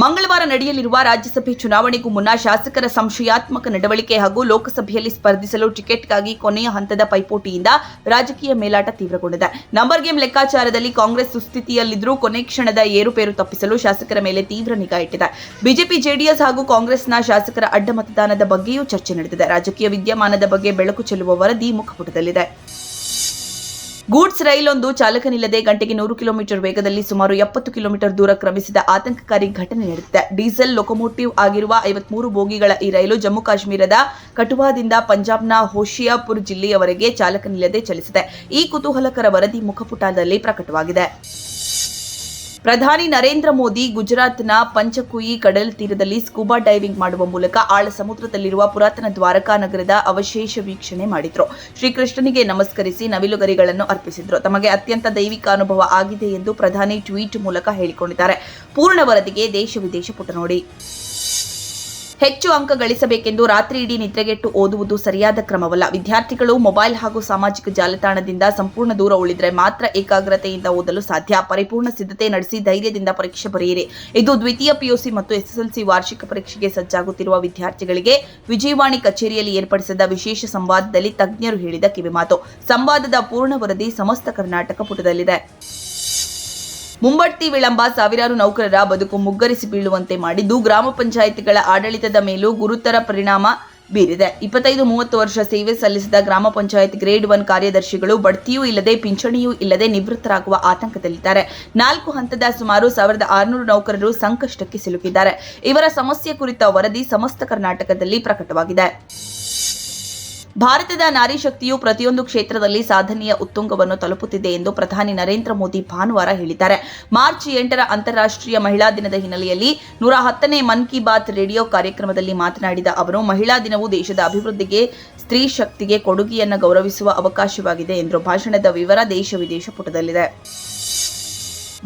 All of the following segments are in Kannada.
ಮಂಗಳವಾರ ನಡೆಯಲಿರುವ ರಾಜ್ಯಸಭೆ ಚುನಾವಣೆಗೂ ಮುನ್ನ ಶಾಸಕರ ಸಂಶಯಾತ್ಮಕ ನಡವಳಿಕೆ ಹಾಗೂ ಲೋಕಸಭೆಯಲ್ಲಿ ಸ್ಪರ್ಧಿಸಲು ಟಿಕೆಟ್ಗಾಗಿ ಕೊನೆಯ ಹಂತದ ಪೈಪೋಟಿಯಿಂದ ರಾಜಕೀಯ ಮೇಲಾಟ ತೀವ್ರಗೊಂಡಿದೆ. ನಂಬರ್ ಗೇಮ್ ಲೆಕ್ಕಾಚಾರದಲ್ಲಿ ಕಾಂಗ್ರೆಸ್ ಸುಸ್ಥಿತಿಯಲ್ಲಿದ್ದರೂ ಕೊನೆ ಕ್ಷಣದ ಏರುಪೇರು ತಪ್ಪಿಸಲು ಶಾಸಕರ ಮೇಲೆ ತೀವ್ರ ನಿಗಾ ಇಟ್ಟಿದೆ. ಬಿಜೆಪಿ, ಜೆಡಿಎಸ್ ಹಾಗೂ ಕಾಂಗ್ರೆಸ್ನ ಶಾಸಕರ ಅಡ್ಡ ಮತದಾನದ ಬಗ್ಗೆಯೂ ಚರ್ಚೆ ನಡೆದಿದೆ. ರಾಜಕೀಯ ವಿದ್ಯಮಾನದ ಬಗ್ಗೆ ಬೆಳಕು ಚೆಲ್ಲುವ ವರದಿ ಮುಖಪುಟದಲ್ಲಿದೆ ಗೂಡ್ಸ್ ರೈಲೊಂದು ಚಾಲಕನಿಲ್ಲದೆ ಗಂಟೆಗೆ ನೂರು ಕಿಲೋಮೀಟರ್ ವೇಗದಲ್ಲಿ ಸುಮಾರು ಎಪ್ಪತ್ತು ಕಿಲೋಮೀಟರ್ ದೂರ ಕ್ರಮಿಸಿದ ಆತಂಕಕಾರಿ ಘಟನೆ ನಡೆದಿದೆ. ಡೀಸೆಲ್ ಲೊಕೊಮೋಟಿವ್ ಆಗಿರುವ ಐವತ್ಮೂರು ಬೋಗಿಗಳ ಈ ರೈಲು ಜಮ್ಮು ಕಾಶ್ಮೀರದ ಕಟುವಾದಿಂದ ಪಂಜಾಬ್ನ ಹೋಶಿಯಾಪುರ್ ಜಿಲ್ಲೆಯವರೆಗೆ ಚಾಲಕನಿಲ್ಲದೆ ಚಲಿಸಿದೆ. ಈ ಕುತೂಹಲಕರ ವರದಿ ಮುಖಪುಟದಲ್ಲಿ ಪ್ರಕಟವಾಗಿದೆ. ಪ್ರಧಾನಿ ನರೇಂದ್ರ ಮೋದಿ ಗುಜರಾತ್ನ ಪಂಚಕುಯಿ ಕಡಲ ತೀರದಲ್ಲಿ ಸ್ಕೂಬಾ ಡೈವಿಂಗ್ ಮಾಡುವ ಮೂಲಕ ಆಳ ಸಮುದ್ರದಲ್ಲಿರುವ ಪುರಾತನ ದ್ವಾರಕಾ ನಗರದ ಅವಶೇಷ ವೀಕ್ಷಣೆ ಮಾಡಿದ್ರು. ಶ್ರೀಕೃಷ್ಣನಿಗೆ ನಮಸ್ಕರಿಸಿ ನವಿಲುಗರಿಗಳನ್ನು ಅರ್ಪಿಸಿದ್ರು. ತಮಗೆ ಅತ್ಯಂತ ದೈವಿಕ ಅನುಭವ ಆಗಿದೆ ಎಂದು ಪ್ರಧಾನಿ ಟ್ವೀಟ್ ಮೂಲಕ ಹೇಳಿಕೊಂಡಿದ್ದಾರೆ. ಪೂರ್ಣ ವರದಿಗೆ ದೇಶ ವಿದೇಶ ಪುಟ ನೋಡಿ. ಹೆಚ್ಚು ಅಂಕ ಗಳಿಸಬೇಕೆಂದು ರಾತ್ರಿ ಇಡೀ ನಿದ್ರೆಗೆಟ್ಟು ಓದುವುದು ಸರಿಯಾದ ಕ್ರಮವಲ್ಲ. ವಿದ್ಯಾರ್ಥಿಗಳು ಮೊಬೈಲ್ ಹಾಗೂ ಸಾಮಾಜಿಕ ಜಾಲತಾಣದಿಂದ ಸಂಪೂರ್ಣ ದೂರ ಉಳಿದರೆ ಮಾತ್ರ ಏಕಾಗ್ರತೆಯಿಂದ ಓದಲು ಸಾಧ್ಯ. ಪರಿಪೂರ್ಣ ಸಿದ್ಧತೆ ನಡೆಸಿ ಧೈರ್ಯದಿಂದ ಪರೀಕ್ಷೆ ಬರೆಯಿರಿ. ಇದು ದ್ವಿತೀಯ ಪಿಯುಸಿ ಮತ್ತು ಎಸ್ಎಸ್ಎಲ್ಸಿ ವಾರ್ಷಿಕ ಪರೀಕ್ಷೆಗೆ ಸಜ್ಜಾಗುತ್ತಿರುವ ವಿದ್ಯಾರ್ಥಿಗಳಿಗೆ ವಿಜಯವಾಣಿ ಕಚೇರಿಯಲ್ಲಿ ಏರ್ಪಡಿಸಿದ ವಿಶೇಷ ಸಂವಾದದಲ್ಲಿ ತಜ್ಞರು ಹೇಳಿದ ಕಿವಿಮಾತು. ಸಂವಾದದ ಪೂರ್ಣ ವರದಿ ಸಮಸ್ತ ಕರ್ನಾಟಕ ಪುಟದಲ್ಲಿದೆ. ಮುಂಬಡ್ತಿ ವಿಳಂಬ ಸಾವಿರಾರು ನೌಕರರ ಬದುಕು ಮುಗ್ಗರಿಸಿ ಬೀಳುವಂತೆ ಮಾಡಿದ್ದು ಗ್ರಾಮ ಪಂಚಾಯಿತಿಗಳ ಆಡಳಿತದ ಮೇಲೂ ಗುರುತರ ಪರಿಣಾಮ ಬೀರಿದೆ. ಇಪ್ಪತ್ತೈದು, ಮೂವತ್ತು ವರ್ಷ ಸೇವೆ ಸಲ್ಲಿಸಿದ ಗ್ರಾಮ ಪಂಚಾಯತ್ ಗ್ರೇಡ್ ಒನ್ ಕಾರ್ಯದರ್ಶಿಗಳು ಬಡ್ತಿಯೂ ಇಲ್ಲದೆ, ಪಿಂಚಣಿಯೂ ಇಲ್ಲದೆ ನಿವೃತ್ತರಾಗುವ ಆತಂಕದಲ್ಲಿದ್ದಾರೆ. ನಾಲ್ಕು ಹಂತದ ಸುಮಾರು ಸಾವಿರದ ಆರುನೂರು ನೌಕರರು ಸಂಕಷ್ಟಕ್ಕೆ ಸಿಲುಕಿದ್ದಾರೆ. ಇವರ ಸಮಸ್ಯೆ ಕುರಿತ ವರದಿ ಸಮಸ್ತ ಕರ್ನಾಟಕದಲ್ಲಿ ಪ್ರಕಟವಾಗಿದೆ. ಭಾರತದ ನಾರಿ ಶಕ್ತಿಯು ಪ್ರತಿಯೊಂದು ಕ್ಷೇತ್ರದಲ್ಲಿ ಸಾಧನೆಯ ಉತ್ತುಂಗವನ್ನು ತಲುಪುತ್ತಿದೆ ಎಂದು ಪ್ರಧಾನಿ ನರೇಂದ್ರ ಮೋದಿ ಭಾನುವಾರ ಹೇಳಿದ್ದಾರೆ. ಮಾರ್ಚ್ ಎಂಟರ ಅಂತಾರಾಷ್ಟ್ರೀಯ ಮಹಿಳಾ ದಿನದ ಹಿನ್ನೆಲೆಯಲ್ಲಿ ನೂರ ಹತ್ತನೇ ಮನ್ ಕಿ ಬಾತ್ ರೇಡಿಯೋ ಕಾರ್ಯಕ್ರಮದಲ್ಲಿ ಮಾತನಾಡಿದ ಅವರು, ಮಹಿಳಾ ದಿನವು ದೇಶದ ಅಭಿವೃದ್ಧಿಗೆ, ಸ್ತ್ರೀ ಶಕ್ತಿಗೆ ಕೊಡುಗೆಯನ್ನು ಗೌರವಿಸುವ ಅವಕಾಶವಾಗಿದೆ ಎಂದು ಭಾಷಣದ ವಿವರ ದೇಶ ವಿದೇಶ ಪುಟದಲ್ಲಿದೆ.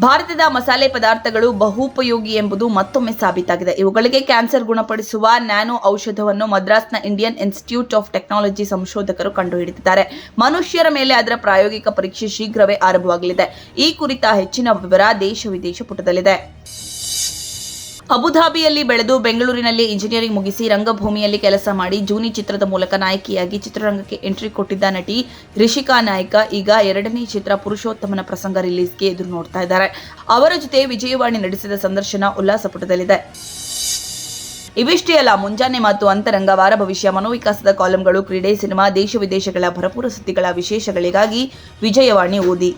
ಭಾರತದ ಮಸಾಲೆ ಪದಾರ್ಥಗಳು ಬಹುಪಯೋಗಿ ಎಂಬುದು ಮತ್ತೊಮ್ಮೆ ಸಾಬೀತಾಗಿದೆ. ಇವುಗಳಿಗೆ ಕ್ಯಾನ್ಸರ್ ಗುಣಪಡಿಸುವ ನ್ಯಾನೋ ಔಷಧವನ್ನು ಮದ್ರಾಸ್ನ ಇಂಡಿಯನ್ ಇನ್ಸ್ಟಿಟ್ಯೂಟ್ ಆಫ್ ಟೆಕ್ನಾಲಜಿ ಸಂಶೋಧಕರು ಕಂಡುಹಿಡಿದಿದ್ದಾರೆ. ಮನುಷ್ಯರ ಮೇಲೆ ಅದರ ಪ್ರಾಯೋಗಿಕ ಪರೀಕ್ಷೆ ಶೀಘ್ರವೇ ಆರಂಭವಾಗಲಿದೆ. ಈ ಕುರಿತ ಹೆಚ್ಚಿನ ವಿವರ ದೇಶ ವಿದೇಶ ಪುಟದಲ್ಲಿದೆ. ಅಬುಧಾಬಿಯಲ್ಲಿ ಬೆಳೆದು ಬೆಂಗಳೂರಿನಲ್ಲಿ ಇಂಜಿನಿಯರಿಂಗ್ ಮುಗಿಸಿ ರಂಗಭೂಮಿಯಲ್ಲಿ ಕೆಲಸ ಮಾಡಿ ಜೂನಿ ಚಿತ್ರದ ಮೂಲಕ ನಾಯಕಿಯಾಗಿ ಚಿತ್ರರಂಗಕ್ಕೆ ಎಂಟ್ರಿ ಕೊಟ್ಟಿದ್ದ ನಟಿ ರಿಷಿಕಾ ನಾಯ್ಕ ಈಗ ಎರಡನೇ ಚಿತ್ರ ಪುರುಷೋತ್ತಮನ ಪ್ರಸಂಗ ರಿಲೀಸ್ಗೆ ಎದುರು ನೋಡ್ತಾ ಇದ್ದಾರೆ. ಅವರ ಜೊತೆ ವಿಜಯವಾಣಿ ನಡೆಸಿದ ಸಂದರ್ಶನ ಉಲ್ಲಾಸಪುಟದಲ್ಲಿದೆ. ಇವಿಷ್ಟೇ ಅಲ್ಲ, ಮುಂಜಾನೆ ಮತ್ತು ಅಂತರಂಗ ವಾರ ಭವಿಷ್ಯ ಮನೋವಿಕಾಸದ ಕಾಲಂಗಳು, ಕ್ರೀಡೆ, ಸಿನಿಮಾ, ದೇಶ ವಿದೇಶಗಳ ಭರಪೂರ ಸುದ್ದಿಗಳ ವಿಶೇಷಗಳಿಗಾಗಿ ವಿಜಯವಾಣಿ ಓದಿ.